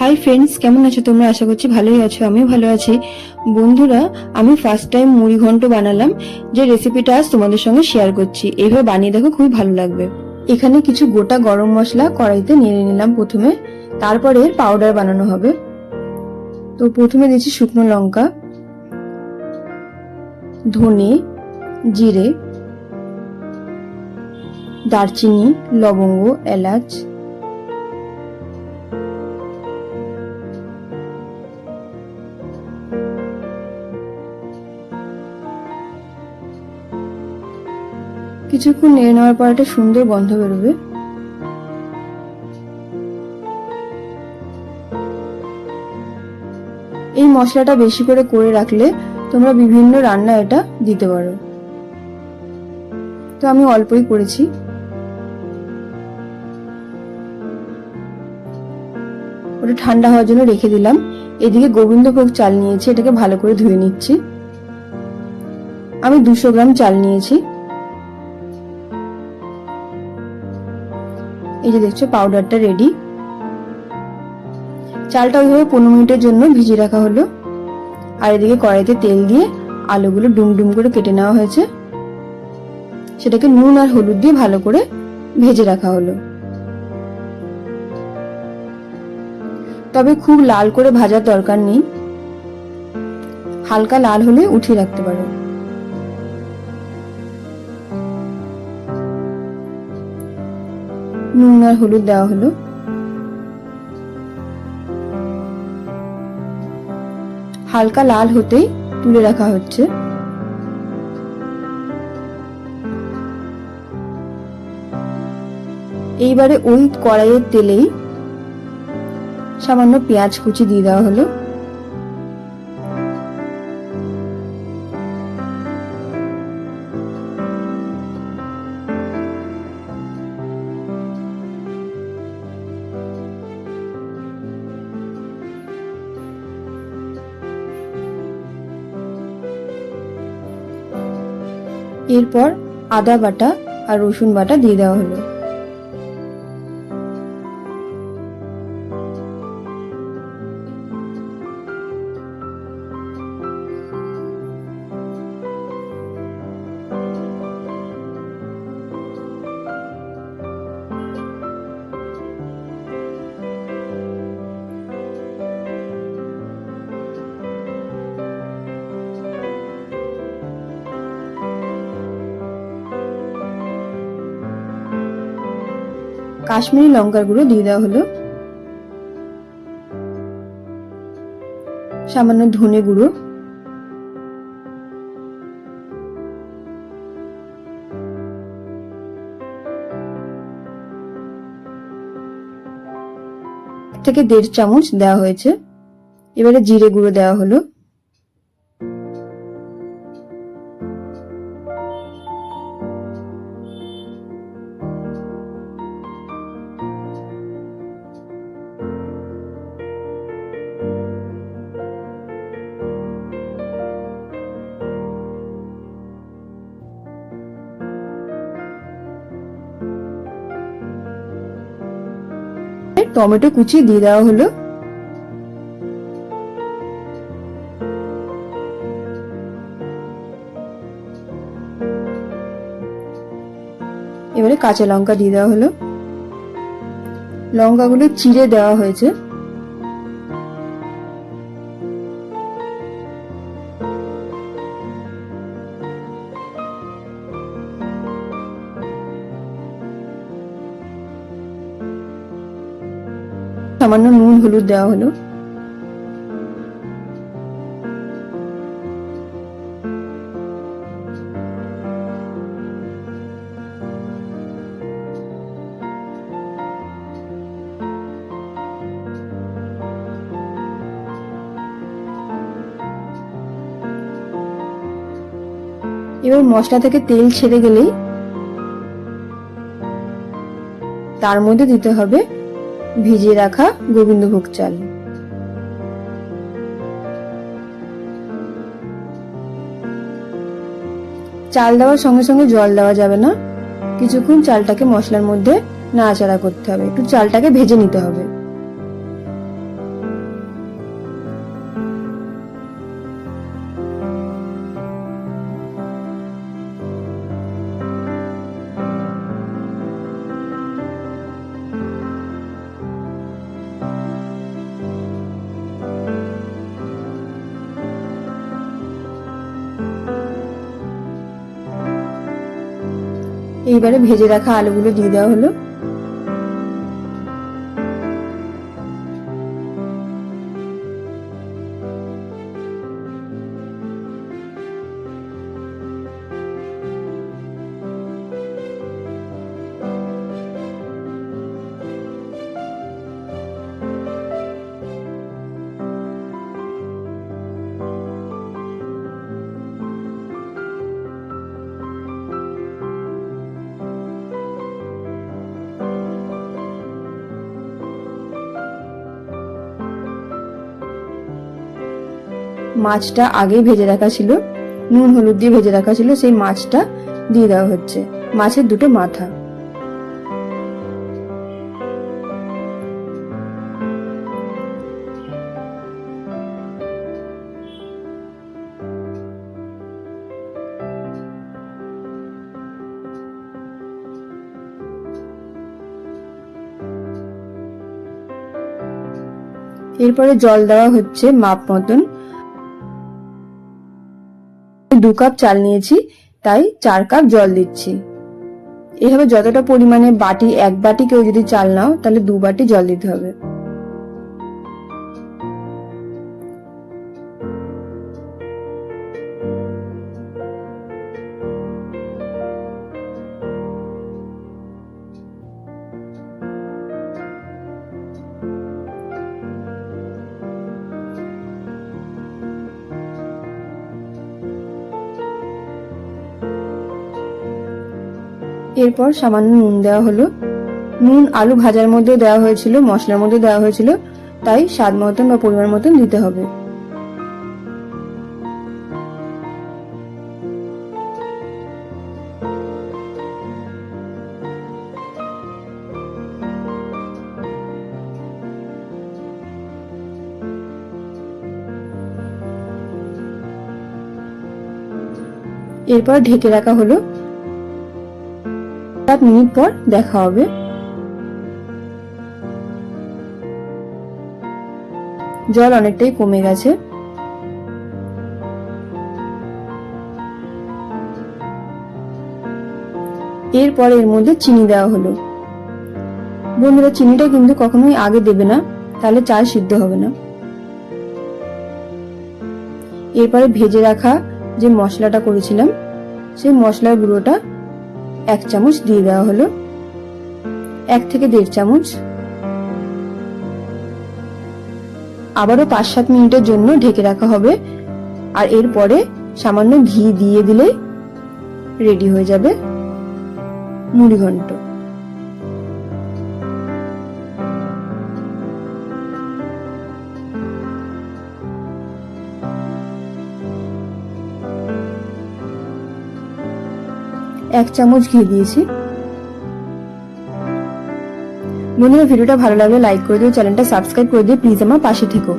Hi friends কেমন আছো তোমরা? আশা করছি ভালোই আছো, আমিও ভালো আছি। বন্ধুরা, আমি ফার্স্ট টাইম মুড়ি ঘন্ট বানালাম, যে রেসিপিটা আজ তোমাদের সঙ্গে শেয়ার করছি। এইভাবে বানিয়ে দেখো, খুবই ভালো লাগবে। এখানে কিছু গোটা গরম মশলা কড়াইতে নেড়ে নিলাম প্রথমে। তারপরে পাউডার বানানো হবে। তো প্রথমে দিয়েছি শুকনো লঙ্কা, ধনে, জিরে, দারচিনি, লবঙ্গ, এলাচ কিছুক্ষণ নেড়ে নেওয়ার পর একটা সুন্দর গন্ধ বেরোবে। এই মশলাটা বেশি করে করে রাখলে তোমরা বিভিন্ন রান্না এটা দিতে পারো। তো আমি অল্পই করেছি। ওটা ঠান্ডা হওয়ার জন্য রেখে দিলাম। এদিকে গোবিন্দভোগ চাল নিয়েছি, এটাকে ভালো করে ধুয়ে নিচ্ছি। আমি দুশো গ্রাম চাল নিয়েছি। এই যে দেখছ পাউডারটা রেডি চালটা ওইভাবে পনেরো মিনিটের জন্য ভিজিয়ে রাখা হলো। আর এদিকে কড়াইতে তেল দিয়ে আলুগুলো ডুম ডুম করে কেটে নেওয়া হয়েছে। সেটাকে নুন আর হলুদ দিয়ে ভালো করে ভেজে রাখা হলো। তবে খুব লাল করে ভাজার দরকার নেই। হালকা লাল হলে উঠিয়ে রাখতে পারো। নুন আর হলুদ দেওয়া হলো। হালকা লাল হতেই তুলে রাখা হচ্ছে। এইবারে ওই কড়াইয়ের তেলেই সামান্য পেঁয়াজ কুচি দিয়ে দেওয়া হলো। এরপর আদা বাটা আর রসুন বাটা দিয়ে দেওয়া হলো। কাশ্মীরি লঙ্কার গুঁড়ো দিয়ে দেওয়া হলো। সামান্য ধনে গুঁড়ো। থেকে দেড় চামচ দেওয়া হয়েছে। এবারে জিরে গুঁড়ো দেওয়া হলো। টমেটো কুচি দিয়ে দেওয়া হলো। এবারে কাঁচা লঙ্কা দিয়ে দেওয়া হলো। লঙ্কাগুলো চিড়ে দেওয়া হয়েছে। সামান্য নুন, হলুদ দেওয়া হলো। এবার মশলা থেকে তেল ছেড়ে গেলেই তার মধ্যে দিতে হবে ভিজিয়ে রাখা গোবিন্দভোগ চাল। চাল দেওয়ার সঙ্গে সঙ্গে জল দেওয়া যাবে না। কিছুক্ষণ চালটাকে মশলার মধ্যে নাড়াচাড়া করতে হবে। একটু চালটাকে ভেজে নিতে হবে। এইবারে ভেজে রাখা আলুগুলো দিয়ে দেওয়া হলো। মাছটা আগেই ভেজে রাখা ছিল, নুন, হলুদ দিয়ে ভেজে রাখা ছিল, সেই মাছটা দিয়ে দেওয়া হচ্ছে, মাছের দুটো মাথা। এরপরে জল দেওয়া হচ্ছে মাপ মতন। দু কাপ চাল নিয়েছি, তাই চার কাপ জল দিচ্ছি। এভাবে যতটা পরিমাণে বাটি, এক বাটি কেউ যদি চাল নাও, তাহলে দু বাটি জল দিতে হবে। এরপর সামান্য নুন দেওয়া হলো। নুন আলু ভাজার মধ্যে দেওয়া হয়েছিল, মশলার মধ্যে দেওয়া হয়েছিল। তাই স্বাদ মতন বা পরিমাণ মতন দিতে হবে। এরপর ঢেকে রাখা হলো সাত মিনিট পর দেখা হবে। জল অনেকটাই কমে গেছে। এরপর এর মধ্যে চিনি দেওয়া হলো। বন্ধুরা, চিনিটা কিন্তু কখনোই আগে দেবে না, তাহলে চাল সিদ্ধ হবে না। এরপরে ভেজে রাখা যে মশলাটা করেছিলাম, সেই মশলার গুঁড়োটা এক চামচ দিয়ে দেওয়া হলো। এক থেকে দেড় চামচ। আবারও পাঁচ সাত মিনিটের জন্য ঢেকে রাখা হবে। আর এরপরে সামান্য ঘি দিয়ে দিলে রেডি হয়ে যাবে মুড়ি ঘন্ট এক চামচ ঘি দিয়েছি। বন্ধুরা, ভিডিওটা ভালো লাগলে লাইক করে দিও, চ্যানেলটা সাবস্ক্রাইব করে দিও প্লিজ আমার পাশে থেকো।